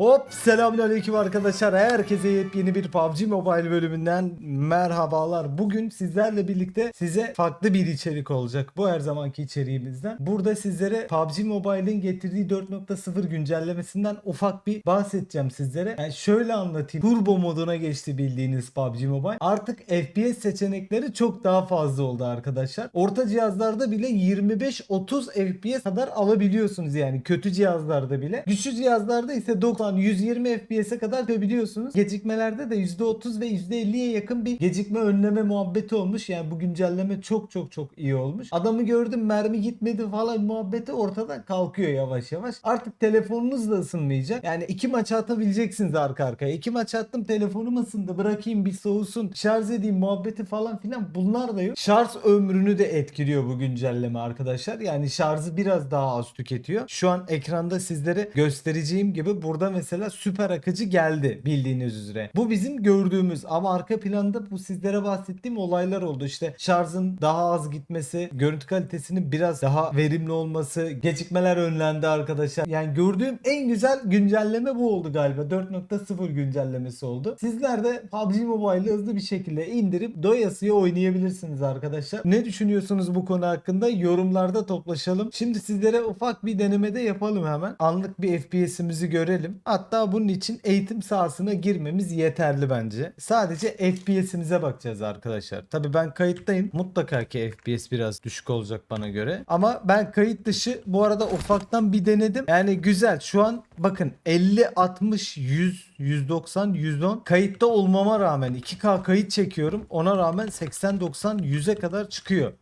Hop selamünaleyküm arkadaşlar. Herkese yepyeni bir PUBG Mobile bölümünden merhabalar. Bugün sizlerle birlikte size farklı bir içerik olacak. Bu her zamanki içeriğimizden. Burada sizlere PUBG Mobile'in getirdiği 4.0 güncellemesinden ufak bir bahsedeceğim sizlere. Yani şöyle anlatayım. Turbo moduna geçti bildiğiniz PUBG Mobile. Artık FPS seçenekleri çok daha fazla oldu arkadaşlar. Orta cihazlarda bile 25-30 FPS kadar alabiliyorsunuz yani kötü cihazlarda bile. Güçlü cihazlarda ise 90-120 FPS'e kadar yapabiliyorsunuz. Gecikmelerde de %30 ve %50'ye yakın bir gecikme önleme muhabbeti olmuş. Yani bu güncelleme çok çok çok iyi olmuş. Adamı gördüm mermi gitmedi falan muhabbeti ortadan kalkıyor yavaş yavaş. Artık telefonunuz da ısınmayacak. Yani iki maç atabileceksiniz arka arkaya. İki maç attım telefonum ısındı bırakayım bir soğusun şarj edeyim muhabbeti falan filan bunlar da yok. Şarj ömrünü de etkiliyor bu güncelleme arkadaşlar. Yani şarjı biraz daha az tüketiyor. Şu an ekranda sizlere göstereceğim gibi burada mesela süper akıcı geldi bildiğiniz üzere. Bu bizim gördüğümüz ama arka planda bu sizlere bahsettiğim olaylar oldu. İşte şarjın daha az gitmesi, görüntü kalitesinin biraz daha verimli olması, gecikmeler önlendi arkadaşlar. Yani gördüğüm en güzel güncelleme bu oldu galiba. 4.0 güncellemesi oldu. Sizler de PUBG Mobile'ı hızlı bir şekilde indirip doyasıya oynayabilirsiniz arkadaşlar. Ne düşünüyorsunuz bu konu hakkında? Yorumlarda toplaşalım. Şimdi sizlere ufak bir denemede yapalım hemen. Anlık bir FPS'imizi görelim. Hatta bunun için eğitim sahasına girmemiz yeterli bence. Sadece FPS'imize bakacağız arkadaşlar. Tabi ben kayıttayım. Mutlaka ki FPS biraz düşük olacak bana göre. Ama ben kayıt dışı bu arada ufaktan bir denedim. Yani güzel. Şu an bakın 50, 60, 100, 190, 110 kayıtta olmama rağmen 2K kayıt çekiyorum. Ona rağmen 80, 90, 100'e kadar çıkıyor.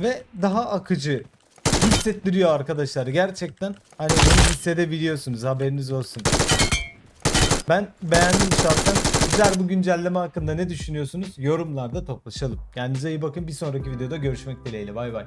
Ve daha akıcı hissettiriyor arkadaşlar. Gerçekten hani bunu hissedebiliyorsunuz. Haberiniz olsun. Ben beğendim şahsen. Sizler bu güncelleme hakkında ne düşünüyorsunuz? Yorumlarda toplaşalım. Kendinize iyi bakın. Bir sonraki videoda görüşmek dileğiyle. Bay bay.